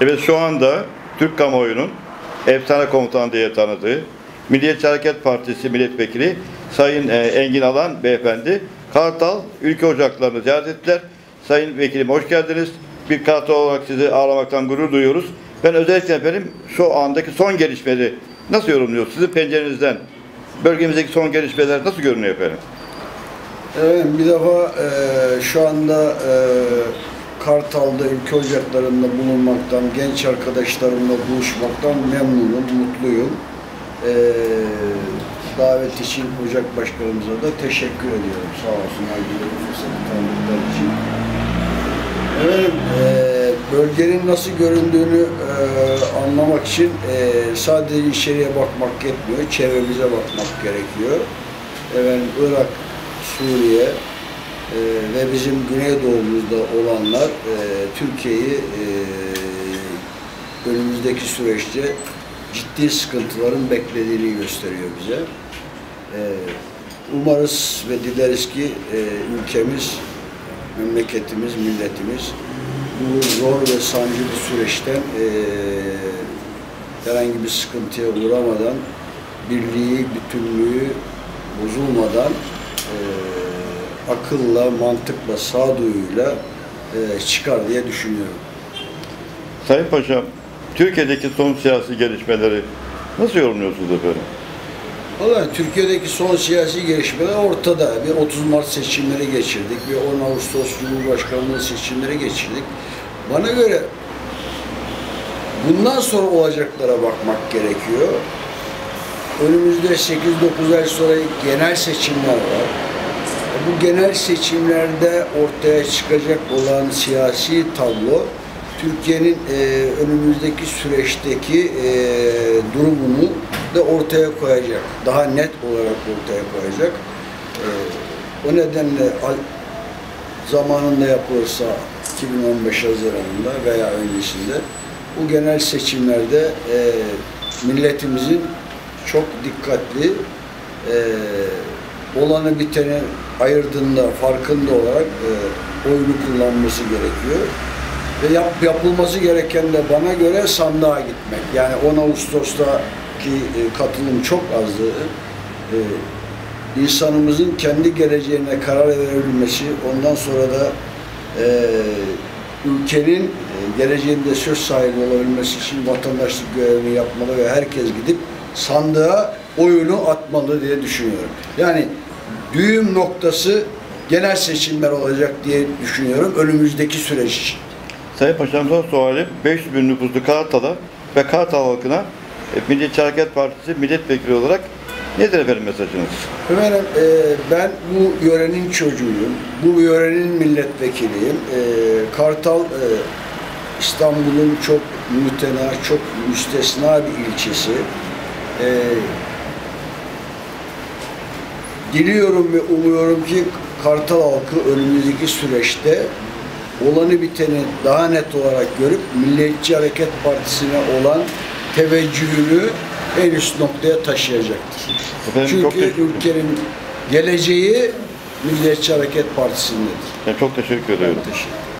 Evet şu anda Türk kamuoyunun efsane komutan diye tanıdığı Milliyetçi Hareket Partisi milletvekili Sayın e, Engin Alan beyefendi Kartal Ülke Ocakları'nı ziyaret ettiler. Sayın Vekilim hoş geldiniz. Bir Kartal olarak sizi ağırlamaktan gurur duyuyoruz. Ben özellikle efendim şu andaki son gelişmeleri nasıl yorumluyorsunuz? Sizin pencerenizden bölgemizdeki son gelişmeler nasıl görünüyor efendim? Evet, bir defa e, şu anda e, Kartal'da ülke ocaklarında bulunmaktan, genç arkadaşlarımla buluşmaktan memnunum, mutluyum. E, davet için Ocak Başkanımıza da teşekkür ediyorum. Sağ bu fırsatı tanıdıkları için. Evet, e, bölgenin nasıl göründüğünü e, anlamak için e, sadece içeriye bakmak yetmiyor, çevremize bakmak gerekiyor. Efendim, Irak, Suriye e, ve bizim Güneydoğumuzda olanlar e, Türkiye'yi e, önümüzdeki süreçte ciddi sıkıntıların beklediğini gösteriyor bize. E, umarız ve dileriz ki e, ülkemiz, memleketimiz, milletimiz bu zor ve sancılı süreçten e, herhangi bir sıkıntıya uğramadan birliği, bütünlüğü bozulmadan akılla, mantıkla, sağduyuyla e, çıkar diye düşünüyorum. Sayın Paşam, Türkiye'deki son siyasi gelişmeleri nasıl yorumluyorsunuz efendim? Vallahi Türkiye'deki son siyasi gelişmeler ortada. Bir 30 Mart seçimleri geçirdik, bir 10 Ağustos Cumhurbaşkanlığı seçimleri geçirdik. Bana göre bundan sonra olacaklara bakmak gerekiyor. Önümüzde 8-9 ay sonra genel seçimler var. Bu genel seçimlerde ortaya çıkacak olan siyasi tablo Türkiye'nin e, önümüzdeki süreçteki e, durumunu da ortaya koyacak. Daha net olarak ortaya koyacak. E, o nedenle zamanında yapılırsa 2015 Haziran'ında veya öncesinde bu genel seçimlerde e, milletimizin çok dikkatli e, olanı biteni ayırdığında farkında olarak e, oyunu kullanması gerekiyor. Ve yap, yapılması gereken de bana göre sandığa gitmek. Yani 10 Ağustos'taki e, katılım çok azdı. E, insanımızın kendi geleceğine karar verebilmesi, ondan sonra da e, ülkenin e, geleceğinde söz sahibi olabilmesi için vatandaşlık görevini yapmalı ve herkes gidip sandığa oyunu atmalı diye düşünüyorum. Yani düğüm noktası genel seçimler olacak diye düşünüyorum önümüzdeki süreç için. Sayın Paşam son sualim 500 bin nüfuslu Kartal'a ve Kartal halkına e, Milliyetçi Hareket Partisi milletvekili olarak nedir efendim mesajınız? Efendim e, ben bu yörenin çocuğuyum, bu yörenin milletvekiliyim. E, Kartal e, İstanbul'un çok mütena, çok müstesna bir ilçesi. E, diliyorum ve umuyorum ki Kartal halkı önümüzdeki süreçte olanı biteni daha net olarak görüp Milliyetçi Hareket Partisi'ne olan teveccühünü en üst noktaya taşıyacaktır. Efendim, Çünkü ederim. ülkenin geleceği Milliyetçi Hareket Partisi'ndedir. Ben çok teşekkür ediyorum. Teşekkür